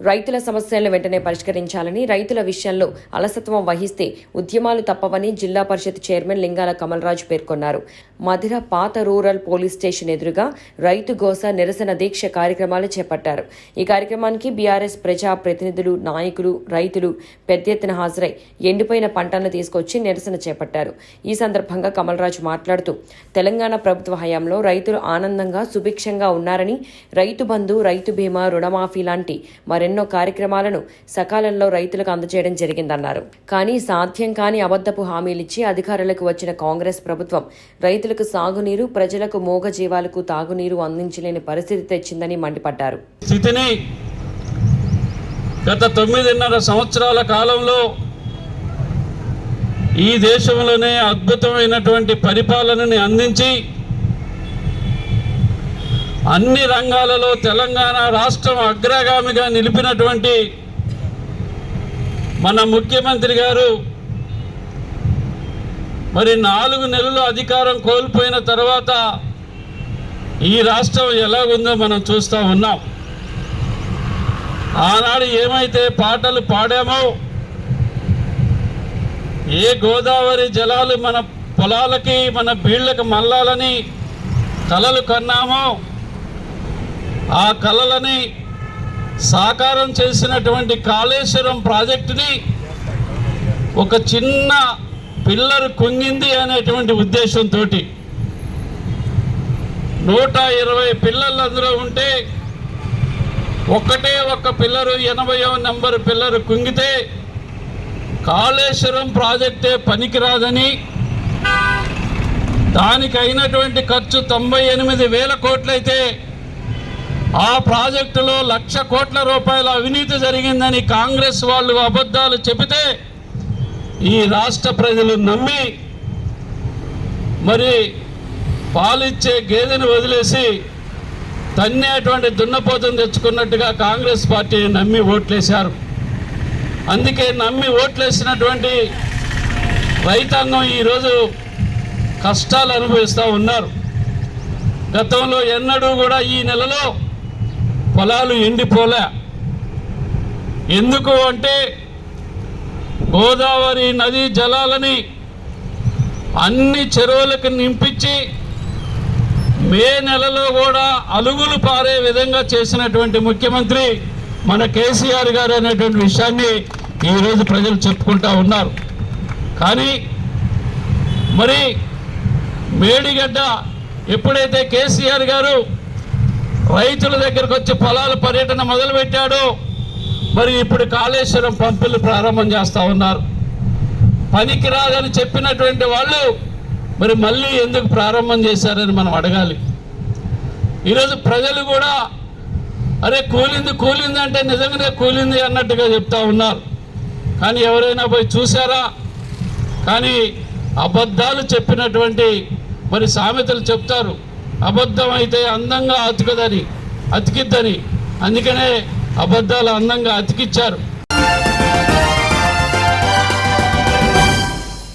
రైతుల సమస్యలను వెంటనే పరిష్కరించాలని రైతుల విషయంలో అలసత్వం వహిస్తే ఉద్యమాలు తప్పవని జిల్లా పరిషత్ చైర్మన్ లింగాల కమలరాజు పేర్కొన్నారు. మధిర పాత రూరల్ పోలీస్ స్టేషన్ ఎదురుగా రైతు గోస నిరసన దీక్ష కార్యక్రమాలు చేపట్టారు. ఈ కార్యక్రమానికి బీఆర్ఎస్ ప్రజా ప్రతినిధులు నాయకులు రైతులు పెద్ద ఎత్తున హాజరై ఎండిపోయిన పంటలను తీసుకొచ్చి నిరసన చేపట్టారు. ఈ సందర్భంగా కమలరాజు మాట్లాడుతూ తెలంగాణ ప్రభుత్వ హయాంలో రైతులు ఆనందంగా సుభిక్షంగా ఉన్నారని రైతు బంధు రైతు బీమా రుణమాఫీ లాంటి మరెన్నో కార్యక్రమాలను సకాలంలో రైతులకు అందజేయడం జరిగిందన్నారు. కానీ సాధ్యం కాని అబద్ధపు హామీలిచ్చి అధికారులకు వచ్చిన కాంగ్రెస్ ప్రభుత్వం రైతులకు సాగునీరు ప్రజలకు మూగజీవాలకు తాగునీరు అందించలేని పరిస్థితి తెచ్చిందని మండిపడ్డారు. స్థితిని గత తొమ్మిదిన్నర సంవత్సరాల కాలంలో ఈ దేశంలోనే అద్భుతమైనటువంటి పరిపాలనని అందించి అన్ని రంగాలలో తెలంగాణ రాష్ట్రం అగ్రగామిగా నిలిపినటువంటి మన ముఖ్యమంత్రి గారు మరి నాలుగు నెలలు అధికారం కోల్పోయిన తర్వాత ఈ రాష్ట్రం ఎలాగుందో మనం చూస్తూ ఉన్నాం. ఆనాడు ఏమైతే పాటలు పాడామో ఏ గోదావరి జలాలు మన పొలాలకి మన బీళ్ళకు మల్లాలని కలలు కన్నామో ఆ కళలని సాకారం చేసినటువంటి కాళేశ్వరం ప్రాజెక్టుని ఒక చిన్న పిల్లరు కుంగింది అనేటువంటి ఉద్దేశంతో నూట ఇరవై పిల్లలు అందులో ఉంటే ఒక్కటే ఒక్క పిల్లరు ఎనభైవ నెంబర్ పిల్లరు కుంగితే కాళేశ్వరం ప్రాజెక్టే పనికిరాదని దానికి అయినటువంటి ఖర్చు తొంభై ఎనిమిది వేల కోట్లయితే ఆ ప్రాజెక్టులో లక్ష కోట్ల రూపాయల అవినీతి జరిగిందని కాంగ్రెస్ వాళ్ళు అబద్ధాలు చెబితే ఈ రాష్ట్ర ప్రజలు నమ్మి మరి పాలిచ్చే గేదెను వదిలేసి తన్నేటువంటి దున్నపోతును తెచ్చుకున్నట్టుగా కాంగ్రెస్ పార్టీ నమ్మి ఓట్లేశారు. అందుకే నమ్మి ఓట్లేసినటువంటి రైతాంగం ఈరోజు కష్టాలు అనుభవిస్తూ ఉన్నారు. గతంలో ఎన్నడూ కూడా ఈ నెలలో పొలాలు ఎండిపోలే. ఎందుకు అంటే గోదావరి నదీ జలాలని అన్ని చెరువులకు నింపించి మే నెలలో కూడా అలుగులు పారే విధంగా చేసినటువంటి ముఖ్యమంత్రి మన కేసీఆర్ గారు అనేటువంటి విషయాన్ని ఈరోజు ప్రజలు చెప్పుకుంటా ఉన్నారు. కానీ మరి మేడిగడ్డ ఎప్పుడైతే కేసీఆర్ గారు రైతుల దగ్గరకు వచ్చి పొలాల పర్యటన మొదలుపెట్టాడో. మరి ఇప్పుడు కాళేశ్వరం పంపులు ప్రారంభం చేస్తూ ఉన్నారు. పనికి రాదని చెప్పినటువంటి వాళ్ళు మరి మళ్ళీ ఎందుకు ప్రారంభం చేశారని మనం అడగాలి. ఈరోజు ప్రజలు కూడా అరే కూలింది కూలింది అంటే నిజంగానే కూలింది అన్నట్టుగా చెప్తా ఉన్నారు. కానీ ఎవరైనా పోయి చూసారా కానీ అబద్ధాలు చెప్పినటువంటి మరి సామెతలు చెప్తారు. అబద్ధం అయితే అందంగా అతుకదని అతికిద్దని. అందుకనే అబద్ధాలు అందంగా అతికిచ్చారు.